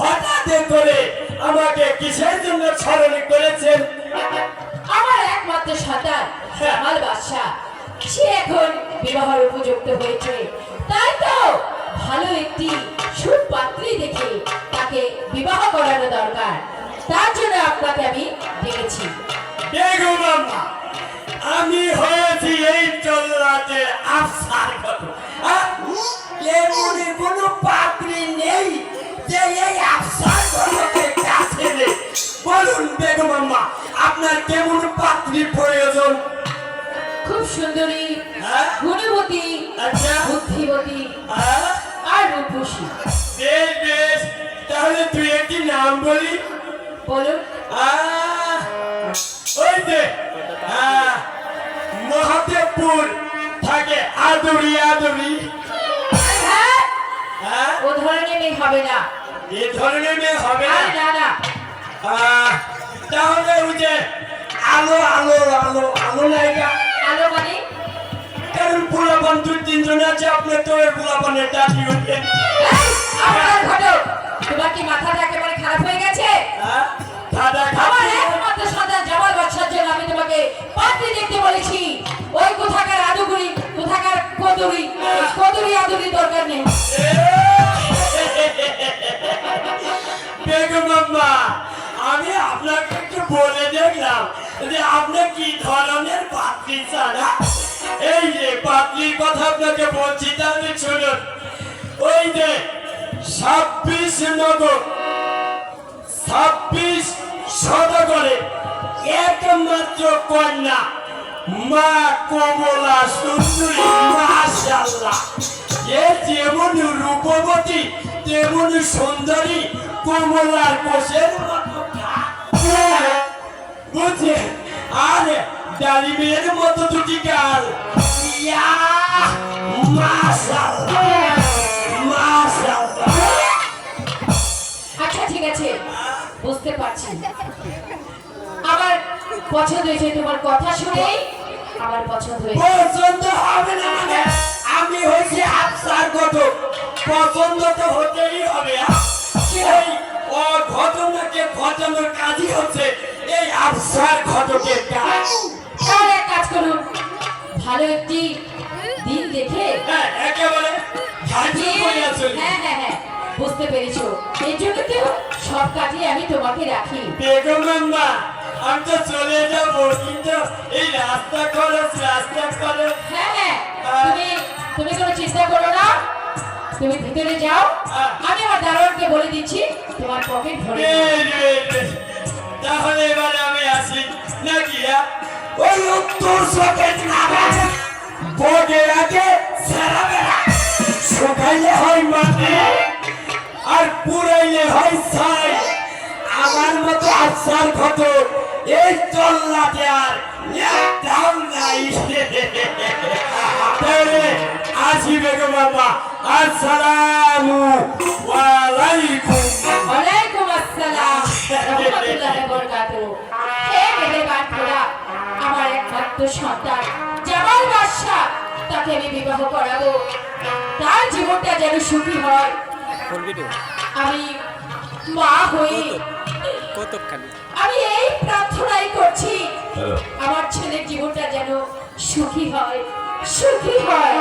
হঠাৎ করে আমাকে কিসের জন্য স্মরণ করেছেন? আমার একমাত্র সন্তান জামাল বাদশাহ। সে এখন বিবাহের উপযুক্ত হয়েছে। তাই তো ভালো একটি সুপাত্রী দেখে তাকে বিবাহ করানো দরকার। তার জন্য আপনাকে আমি ডেকেছি। আমি হয়েছি এই চল্লাতে আপনার কেমন পাত্রী প্রয়োজন? খুব সুন্দরী হ্যাঁ? গুণবতী আচ্ছা। বুদ্ধিমতী হ্যাঁ? আর রূপসী। বেশ বেশ। তাহলে তুই একটি নাম বলি। বলুন ওই যে মহাদেবপুর থাকে আদুরি আদুরি। হ্যাঁ হ্যাঁ? ও ধরনের মেয়ে হবে না। এ ধরনের মেয়ে হবে না? না না। আলো আলো আলো আলো নায়িকা আলো মানে কারণ পোলাপান দুই তিনজন আছে আপনার তো ওই পোলাপানের দাঁড়িয়ে এই, আপনার ঘটক তোমার কি মাথাটা একেবারে খারাপ হয়ে গেছে হ্যাঁ দাদা আমার একমাত্র সন্তান জামাল বাদশার জন্য আমি তোমাকে পাত্রী দেখতে বলেছি ওই কোথাকার আদুগুড়ি কোথাকার কদুরি কদুরি আদুরি দরকার নেই বেগম আম্মা, ছাড়া এই যে পাত্রীর কথা আপনাকে বলছি, তাহলে শুনুন ওই যে ছাব্বিশ নগর, ছাব্বিশ সদগরে একমাত্র কন্যা, মা কমলা সুন্দরী মাশাল্লাহ এ যেমন রূপবতী, তেমন সুন্দরী, কমলার কোষের মতো ডালিমের মতো দুটি গাল। ইয়া মাশাল্লাহ। মাশাল্লাহ। আচ্ছা ঠিক আছে। বুঝতে পারছি। আমার পছন্দ হয়েছে তোমার কথা শুনেই আমার পছন্দ হয়েছে। পছন্দ হবে না মানে আমি হয়েছি আফসার কত পছন্দ তো হতেই হবে। সেই ও ঘটনাকে ঘটানোর কাজই হচ্ছে এই আফসার ঘটকের। একটি দিন দেখে? হ্যাঁ একেবারে হ্যাঁ হ্যাঁ হ্যাঁ বুঝতে পেরেছ। এই জন্য তো সব কাজে আমি তোমাকে রাখি। বেগম আম্মা আমি তো চলে যাব কিন্তু এই রাস্তা খরচ রাস্তা খরচ হ্যাঁ হ্যাঁ তুমি তুমি কোনো চিন্তা করো না। তুমি ভিতরে যাও। আমি আমার দারোয়ানকে বলে দিচ্ছি তোমার পকেট ভরে। তাহলে এবারে আমি আসি। নাকি? ওই উত্তর সকেট নামে আর পুরাইলে হয় ছাই। মতো আর একটাও নাই। তাহলে আসি বেগম বাবা, আসসালামু আলাইকুম। ওয়ালাইকুম আমার একমাত্র সন্তান বাদশা তাকে আমি বিবাহ করাবো। তার জীবনটা যেন সুখী হয়। আমি মা হয়ে আমি এই প্রার্থনাই করছি আমার ছেলের জীবনটা যেন সুখী হয়। সুখী হয়।